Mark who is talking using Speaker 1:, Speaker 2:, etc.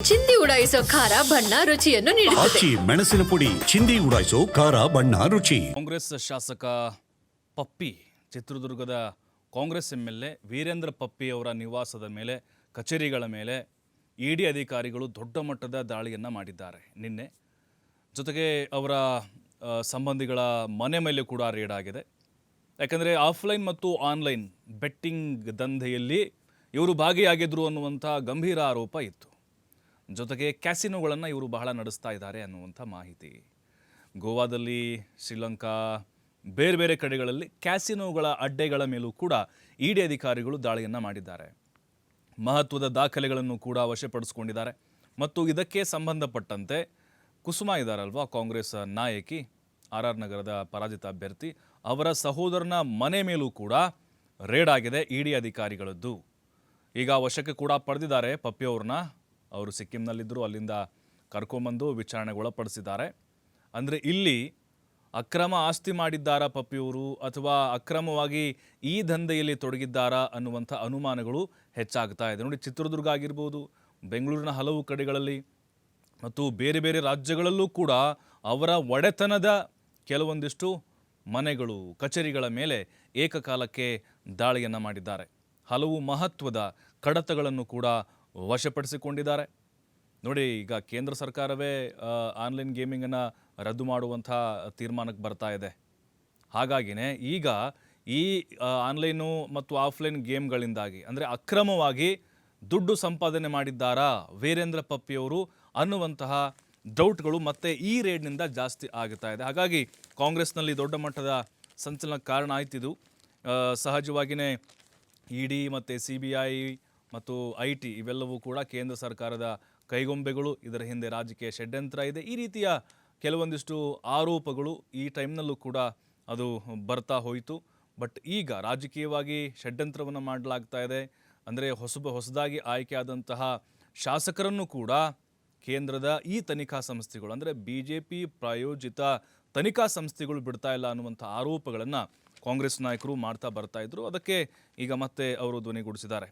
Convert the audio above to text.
Speaker 1: ಚಿಂದಿ ಉಡಾಯಿಸೋ ಖಾರ ಬಣ್ಣ ರುಚಿಯನ್ನು ನೀಡುತ್ತದೆ.
Speaker 2: ಆಚಿ ಮೆಣಸಿನ ಪುಡಿ ಚಿಂದಿ ಉಡಾಯಿಸೋ ಖಾರ ಬಣ್ಣ ರುಚಿ.
Speaker 3: ಕಾಂಗ್ರೆಸ್ ಶಾಸಕ ಪಪ್ಪಿ ಚಿತ್ರದುರ್ಗದ Congress M L A Veerendra Puppy ಅವರ ನಿವಾಸದ ಮೇಲೆ ಕಚೇರಿಗಳ ಮೇಲೆ ಇ ಡಿ ಅಧಿಕಾರಿಗಳು ದೊಡ್ಡ ಮಟ್ಟದ ದಾಳಿಯನ್ನು ಮಾಡಿದ್ದಾರೆ. ನಿನ್ನೆ ಜೊತೆಗೆ ಅವರ ಆ, ಸಂಬಂಧಿಗಳ ಮನೆ ಮೇಲೆ ಕೂಡ ರೇಡ್ ಆಗಿದೆ. ಯಾಕಂದರೆ ಆಫ್ಲೈನ್ ಮತ್ತು ಆನ್ಲೈನ್ ಬೆಟ್ಟಿಂಗ್ ದಂಧೆಯಲ್ಲಿ ಇವರು ಭಾಗಿಯಾಗಿದ್ರು ಅನ್ನುವಂಥ ಗಂಭೀರ ಆರೋಪ ಇತ್ತು. ಜೊತೆಗೆ ಕ್ಯಾಸಿನೋಗಳನ್ನು ಇವರು ಬಹಳ ನಡೆಸ್ತಾ ಇದ್ದಾರೆ ಅನ್ನುವಂಥ ಮಾಹಿತಿ. ಗೋವಾದಲ್ಲಿ ಶ್ರೀಲಂಕಾ, ಬೇರೆ ಬೇರೆ ಕಡೆಗಳಲ್ಲಿ ಕ್ಯಾಸಿನೋಗಳ ಅಡ್ಡೆಗಳ ಮೇಲೂ ಕೂಡ ಇಡಿ ಅಧಿಕಾರಿಗಳು ದಾಳಿಯನ್ನು ಮಾಡಿದ್ದಾರೆ. ಮಹತ್ವದ ದಾಖಲೆಗಳನ್ನು ಕೂಡ ವಶಪಡಿಸಿಕೊಂಡಿದ್ದಾರೆ. ಮತ್ತು ಇದಕ್ಕೆ ಸಂಬಂಧಪಟ್ಟಂತೆ ಕುಸುಮ ಇದ್ದಾರಲ್ವಾ ಕಾಂಗ್ರೆಸ್ ನಾಯಕಿ? ಆರ್ ಆರ್ ನಗರದ ಪರಾಜಿತ ಅಭ್ಯರ್ಥಿ. ಅವರ ಸಹೋದರನ ಮನೆ ಮೇಲೂ ಕೂಡ ರೇಡ್ ಆಗಿದೆ ಇಡಿ ಅಧಿಕಾರಿಗಳದ್ದು. ಈಗ ವಶಕ್ಕೆ ಕೂಡ ಪಡೆದಿದ್ದಾರೆ ಪಪ್ಪಿ ಅವ್ರನ್ನ. ಅವರು ಸಿಕ್ಕಿಂನಲ್ಲಿದ್ದರು ಅಲ್ಲಿಂದ ಕರ್ಕೊಂಬಂದು ವಿಚಾರಣೆಗೆ ಒಳಪಡಿಸಿದ್ದಾರೆ ಅಂದರೆ ಇಲ್ಲಿ ಅಕ್ರಮ ಆಸ್ತಿ ಮಾಡಿದ್ದಾರಾ ಪಪ್ಪಿಯವರು ಅಥವಾ ಅಕ್ರಮವಾಗಿ ಈ ದಂಧೆಯಲ್ಲಿ ತೊಡಗಿದ್ದಾರಾ ಅನ್ನುವಂಥ ಅನುಮಾನಗಳು ಹೆಚ್ಚಾಗ್ತಾ ಇದೆ. ನೋಡಿ, ಚಿತ್ರದುರ್ಗ ಆಗಿರ್ಬೋದು, ಬೆಂಗಳೂರಿನ ಹಲವು ಕಡೆಗಳಲ್ಲಿ ಮತ್ತು ಬೇರೆ ಬೇರೆ ರಾಜ್ಯಗಳಲ್ಲೂ ಕೂಡ ಅವರ ಒಡೆತನದ ಕೆಲವೊಂದಿಷ್ಟು ಮನೆಗಳು, ಕಚೇರಿಗಳ ಮೇಲೆ ಏಕಕಾಲಕ್ಕೆ ದಾಳಿಯನ್ನು ಮಾಡಿದ್ದಾರೆ. ಹಲವು ಮಹತ್ವದ ಕಡತಗಳನ್ನು ಕೂಡ ವಶಪಡಿಸಿಕೊಂಡಿದ್ದಾರೆ. ನೋಡಿ, ಈಗ ಕೇಂದ್ರ ಸರ್ಕಾರವೇ ಆನ್ಲೈನ್ ಗೇಮಿಂಗನ್ನು ರದ್ದು ಮಾಡುವಂಥ ತೀರ್ಮಾನಕ್ಕೆ ಬರ್ತಾ ಇದೆ. ಹಾಗಾಗಿನೇ ಈಗ ಈ ಆನ್ಲೈನು ಮತ್ತು ಆಫ್ಲೈನ್ ಗೇಮ್ಗಳಿಂದಾಗಿ, ಅಂದರೆ ಅಕ್ರಮವಾಗಿ ದುಡ್ಡು ಸಂಪಾದನೆ ಮಾಡಿದ್ದಾರಾ ವೀರೇಂದ್ರ ಪಪ್ಪಿಯವರು ಅನ್ನುವಂತಹ ಡೌಟ್ಗಳು ಮತ್ತೆ ಈ ರೇಡ್ನಿಂದ ಜಾಸ್ತಿ ಆಗುತ್ತಾ ಇದೆ. ಹಾಗಾಗಿ ಕಾಂಗ್ರೆಸ್ನಲ್ಲಿ ದೊಡ್ಡ ಮಟ್ಟದ ಸಂಚಲನ ಕಾರಣ ಆಯ್ತಿದು. ಸಹಜವಾಗಿಯೇ ಇ ಡಿ ಮತ್ತು ಸಿ ಬಿ ಐ ಮತ್ತು ಐ ಟಿ ಇವೆಲ್ಲವೂ ಕೂಡ ಕೇಂದ್ರ ಸರ್ಕಾರದ ಕೈಗೊಂಬೆಗಳು. ಇದರ ಹಿಂದೆ ರಾಜಕೀಯ ಷಡ್ಯಂತ್ರ ಇದೆ. ಈ ರೀತಿಯ ಕೆಲವೊಂದಿಷ್ಟು ಆರೋಪಗಳು ಈ ಟೈಮ್ನಲ್ಲೂ ಕೂಡ ಅದು ಬರ್ತಾ ಹೋಯಿತು. ಬಟ್ ಈಗ ರಾಜಕೀಯವಾಗಿ ಷಡ್ಯಂತ್ರವನ್ನು ಮಾಡಲಾಗ್ತಾ ಇದೆ. ಅಂದರೆ ಹೊಸಬ ಹೊಸದಾಗಿ ಆಯ್ಕೆಯಾದಂತಹ ಶಾಸಕರನ್ನು ಕೂಡ ಕೇಂದ್ರದ ಈ ತನಿಖಾ ಸಂಸ್ಥೆಗಳು, ಅಂದರೆ ಬಿ ಜೆ ಪಿ ಪ್ರಾಯೋಜಿತ ತನಿಖಾ ಸಂಸ್ಥೆಗಳು ಬಿಡ್ತಾ ಇಲ್ಲ ಅನ್ನುವಂಥ ಆರೋಪಗಳನ್ನು ಕಾಂಗ್ರೆಸ್ ನಾಯಕರು ಮಾಡ್ತಾ ಬರ್ತಾ ಇದ್ರು. ಅದಕ್ಕೆ ಈಗ ಮತ್ತೆ ಅವರು ಧ್ವನಿಗೂಡಿಸಿದ್ದಾರೆ.